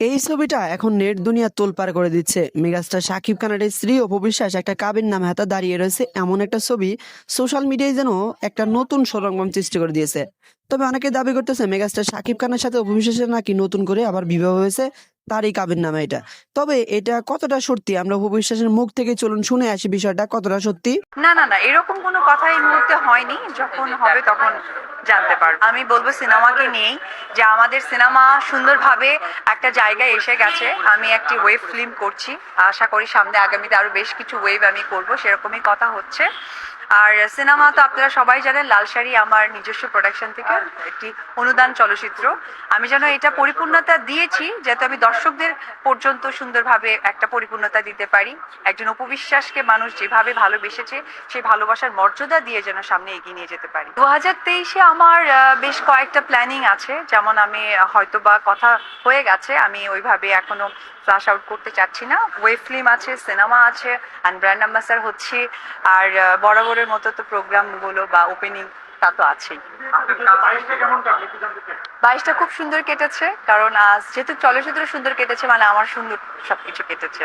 এই ছবিটা এখন নেট দুনিয়া তোলপাড় করে দিচ্ছে। মেগাস্টার শাকিব খানের স্ত্রী অপু বিশ্বাস একটা কাবির নামে হাতে দাঁড়িয়ে রয়েছে এমন একটা ছবি সোশ্যাল মিডিয়ায় যেন একটা নতুন সরঙ্গম সৃষ্টি করে দিয়েছে। তবে অনেকে দাবি করতেছে, মেগাস্টার শাকিব খানের সাথে অপু বিশ্বাসের নাকি নতুন করে আবার বিবাহ হয়েছে। তারই কাবির নামে এটা। তবে এটা কতটা সত্যি? আমরা বিশ্বাসের মুখ থেকে চলুন শুনে আসি বিষয়টা, কতটা সত্যি? না না না, এরকম কোনো কথা এই মুহূর্তে হয়নি। যখন হবে তখন জানতে পারব। আমি বলব সিনেমাকে নিয়েই যে আমাদের সিনেমা সুন্দরভাবে একটা জায়গায় এসে গেছে। আমি একটি ওয়েব ফিল্ম করছি। আশা করি সামনে আগামীতে আরও বেশ কিছু ওয়েব আমি করব। সেরকমই কথা হচ্ছে। আর সিনেমা তো আপনারা সবাই জানেন লাল শাড়ি আমার নিজস্ব প্রোডাকশন থেকে একটি অনুদান চলচ্চিত্র। আমি যেন এটা পরিপূর্ণতা দিয়েছি যাতে আমি দর্শকদের পর্যন্ত সুন্দরভাবে একটা পরিপূর্ণতা দিতে পারি। একজন উপবিশ্বাসকে মানুষ যেভাবে ভালোবেসেছে সেই ভালোবাসার মর্যাদা দিয়ে যেন সামনে এগিয়ে নিয়ে যেতে পারি। দু হাজার তেইশে আমার বেশ কয়েকটা প্ল্যানিং আছে। যেমন আমি হয়তো বা কথা হয়ে গেছে আমি ওইভাবে এখনও ফ্লাশ আউট করতে চাচ্ছি না। ওয়েব ফিল্ম আছে সিনেমা আছে অ্যান্ড ব্র্যান্ড অ্যাম্বাসার হচ্ছে। আর আহ, বরাবরের মতো তো প্রোগ্রামগুলো বা ওপেনিং তা তো আছেই। বাইশটা খুব সুন্দর কেটেছে, কারণ আজ যেহেতু চলচ্চিত্র সুন্দর কেটেছে মানে আমার সুন্দর সবকিছু কেটেছে।